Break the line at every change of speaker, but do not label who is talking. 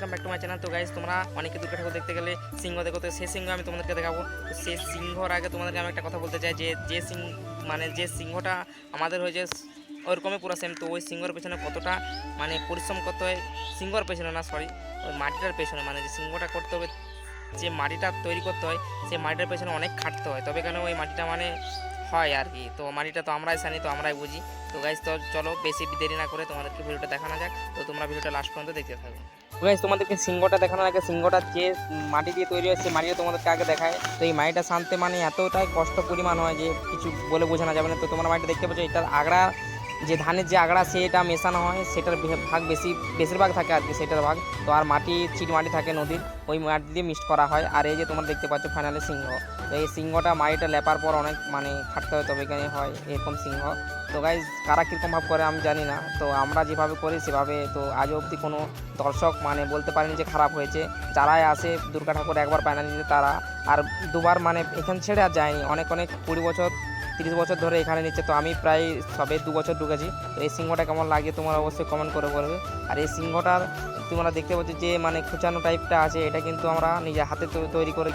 Welcome back to my channel তো guys তোমরা অনেকে দুর্গা ঠাকুর দেখতে গেলে সিংহ দেখো, তো সেই সিংহ আমি তোমাদেরকে দেখাবো। তো সেই সিংহর আগে তোমাদেরকে আমি একটা কথা বলতে চাই যে যে সিং মানে যে সিংহটা আমাদের হয়েছে, ওরকমই পুরো সেম তো ওই সিংহর পেছনে কতটা মানে পরিশ্রম করতে হয়, সিংহর পেছনে না সরি ওই মাটিটার পেছনে। মানে যে সিংহটা করতে হবে, যে মাটিটা তৈরি করতে হয়, সেই মাটিটার পেছনে অনেক খাটতে হয়। তবে কেন ওই মাটিটা মানে হয় আর কি। তো মাটিটা তো আমরাই জানি, তো আমরাই বুঝি। তো গাইজ তো চলো বেশি দেরি না করে তোমাদেরকে ভিডিওটা দেখানো যাক। তো তোমরা ভিডিওটা লাস্ট পর্যন্ত দেখতে থাকো। গাইজ তোমাদেরকে সিংহটা দেখানো আগে, সিংহটা যে মাটি দিয়ে তৈরি হয়েছে, মাটিও তোমাদেরকে আগে দেখায়। তো এই মাটিটা শান্তে মানে এতটাই কষ্ট পরিমাণ হয় যে কিছু বলে বোঝানো যাবে না। তো তোমরা মাটিটা দেখতে পাচ্ছ, এটা আগড়া যে ধানের যে আগড়া, সেটা মেশানো হয়, সেটার ভাগ বেশি, বেশিরভাগ থাকে আর কি, সেটার ভাগ। তো আর মাটি চিট মাটি থাকে নদীর, ওই মাটি দিয়ে মিক্সড করা হয়। আর এই যে তোমরা দেখতে পাচ্ছ ফাইনালি সিংহ। তো এই সিংহটা মাটিটা লেপার পর অনেক মানে খাটতে হয়, তবে এখানে হয় এরকম সিংহ। তো গাইজ কারা কীরকম ভাব করে আমি জানি না। তো আমরা যেভাবে করি, সেভাবে তো আজও অবধি কোনো দর্শক মানে বলতে পারেনি যে খারাপ হয়েছে। যারাই আসে দুর্গা ঠাকুর একবার পায়না দিতে তারা। আর দুবার মানে এখান ছেড়ে আর যায়নি। অনেক অনেক কুড়ি বছর তিরিশ বছর ধরে এখানে নিচ্ছে, তো আমি প্রায় সবে দু বছর ঢুকেছি। তো এই সিংহটা কেমন লাগে তোমার অবশ্যই কমেন্ট করে বলবে। আর এই সিংহটার তোমরা দেখতে পাচ্ছ যে মানে খোঁচানো টাইপটা আছে, এটা কিন্তু আমরা নিজের হাতে তৈরি করে